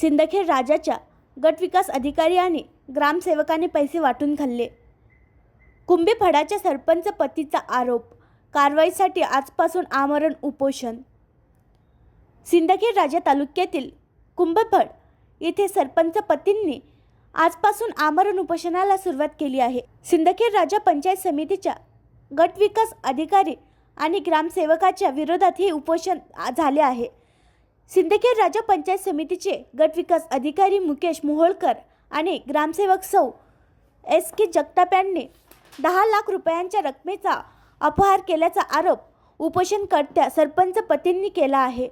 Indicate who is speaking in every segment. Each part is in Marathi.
Speaker 1: सिंदखेड राजाच्या गटविकास अधिकारी आणि ग्रामसेवकाने पैसे वाटून खाल्ले. कुंभेफडाच्या सरपंच पतीचा आरोप कारवाईसाठी आजपासून आमरण उपोषण. सिंदखेड राजा तालुक्यातील कुंभफड येथे सरपंच पतींनी आजपासून आमरण उपोषणाला सुरुवात केली आहे. सिंदखेड राजा पंचायत समितीच्या गटविकास अधिकारी आणि ग्रामसेवकाच्या विरोधात हे उपोषण झाले आहे. सिंदखेड राज्य पंचायत समितीचे गटविकास अधिकारी मुकेश मोहोळकर आणि ग्रामसेवक सौ एस के जगताप यांनी दहा लाख रुपयांच्या रकमेचा अपहार केल्याचा आरोप उपोषणकर्त्या सरपंच पतींनी केला आहे.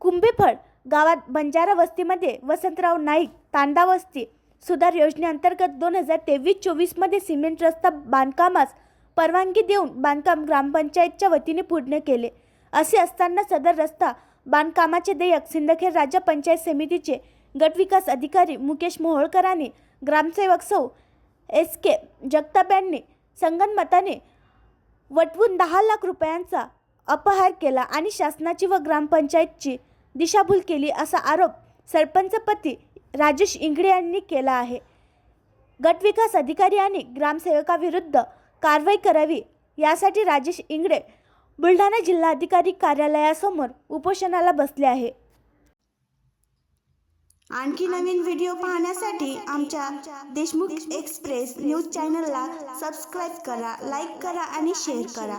Speaker 1: कुंभेफळ गावात बंजारा वस्तीमध्ये वसंतराव नाईक तांडा वस्ती सुधार योजनेअंतर्गत दोन हजार तेवीस चोवीसमध्ये सिमेंट रस्ता बांधकामास परवानगी देऊन बांधकाम ग्रामपंचायतच्या वतीने पूर्ण केले. असे असताना सदर रस्ता बांधकामाचे देयक सिंदखेड राज्य पंचायत समितीचे गटविकास अधिकारी मुकेश मोहोळकरांनी ग्रामसेवक सौ एस के जगताप यांनी संगनमताने वटवून दहा लाख रुपयांचा अपहार केला आणि शासनाची व ग्रामपंचायतची दिशाभूल केली असा आरोप सरपंचपती राजेश इंगडे यांनी केला आहे. गटविकास अधिकारी आणि ग्रामसेवकाविरुद्ध कारवाई करावी यासाठी राजेश इंगडे बुलढाणा जिल्हाधिकारी कार्यालयासमोर उपोषणाला बसले आहे.
Speaker 2: आणखी नवीन व्हिडिओ पाहण्यासाठी आमच्या देशमुख एक्सप्रेस न्यूज चॅनलला सबस्क्राईब करा लाईक करा आणि शेअर करा.